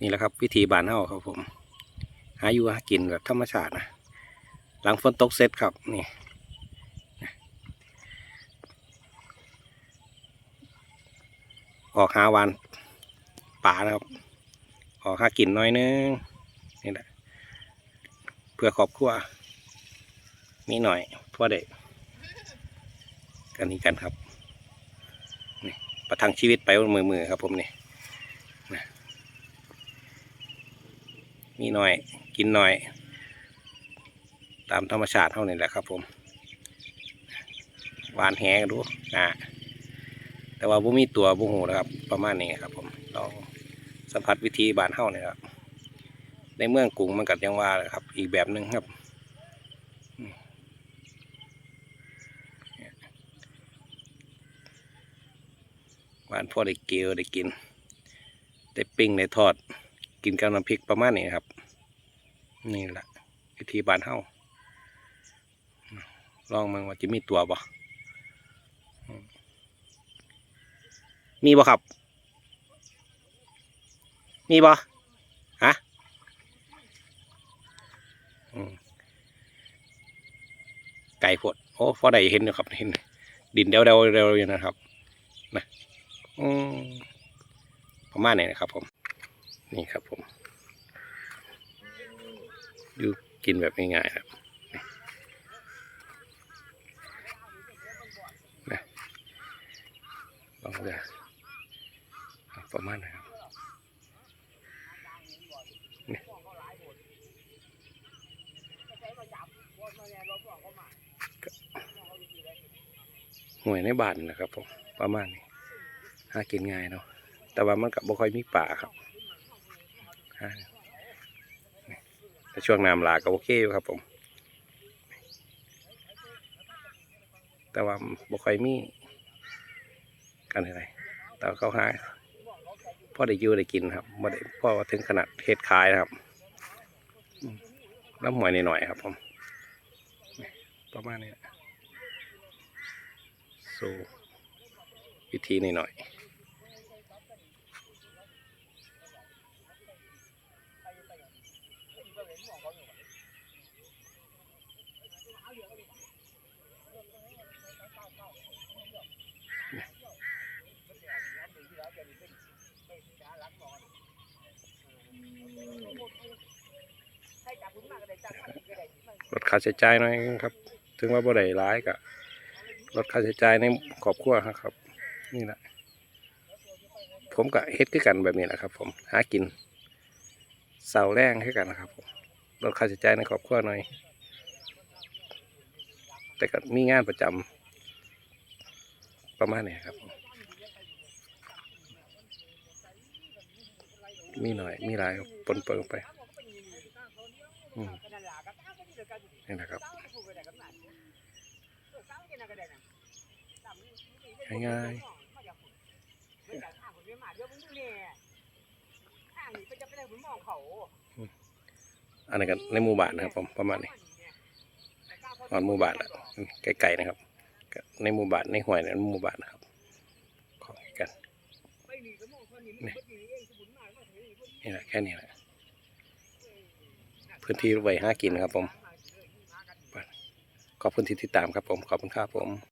นี่แหละครับ วิธีบานเฮาครับผม หาอยู่หากินแบบธรรมชาตินะหลังฝนตกเสร็จครับนี่ออกหาวานป่านะครับ ออกหากินน้อยนึงนี่แหละเพื่อครอบครัวมีหน่อยเพื่อเด็กกันนี้กันครับนี่ประทังชีวิตไปมือมือๆครับผมนี่นะ มีหน่อย กินหน่อย ตามธรรมชาติเท่านี้แหละครับ ผมหวานแหกันดูนะแต่ว่าบ่มีตัวบุหูนะครับ ประมาณนี้ครับ ผมลองสัมผัสวิธีบานเท่านี่ครับ ในเมืองกรุงมันกัดยังว่าแหละครับ อีกแบบหนึ่งครับหวานพอได้เกลียวได้กิน ได้ปิ้งได้ทอด กินกับน้ำพริกประมาณนี้ครับ นี่แหละวิธีบานเท่าลองมึงว่าจะมีตัวบ่อืมมีบ่ครับ มีบ่ฮะไก่พดโอ้พอได้เห็นอยู่ครับเห็น ดินเดวเดวเดวอยู่นะครับนะประมาณนี้นะครับผม นี่ครับผมอยู่กินแบบง่ายๆครับนี่นะลองดูประมาณนะครับหน่วยในบ้านนะครับผมประมาณนี้หากินง่ายเนาะแต่ว่ามันกับบ่ค่อยมีป่าครับ แต่ช่วงน้ำหลากก็โอเคอยู่ครับผม แต่ว่าบ่ค่อยมีกันอะไรแต่เขาหาพ่อได้ยู่ได้กินครับบ่ได้พ่อถึงขนาดเฮ็ดขายนะครับแล้วหมวยหน่อยๆครับผม ประมาณนี้สู่วิธีหน่อย ลดค่าใช้จ่ายหน่อยครับ ถึงว่าบ่ได้ร้ายก็ลดค่าใช้จ่ายในครอบครัวครับ นี่แหละ ผมก็เฮ็ดคือกันแบบนี้แหละครับ ผม หากินเสาแรงคือกันนะครับผม ลดค่าใช้จ่ายในครอบครัวหน่อย แต่ก็มีงานประจำประมาณนี้ครับ มีหน่อย มีหลายปนเปิงไปนี่นะครับง่ายๆ อันนี้กันในหมู่บ้านนะครับผมประมาณนี้นอนหมู่บ้านอะไกลๆนะครับ ในหมู่บ้านในห้วยในหมู่บ้านนะครับของกันนี่นี่แหละแค่นี้แหละพื้นที่ไว้ห้ากินครับผมขอบคุณที่ติดตามครับผมขอบคุณครับผม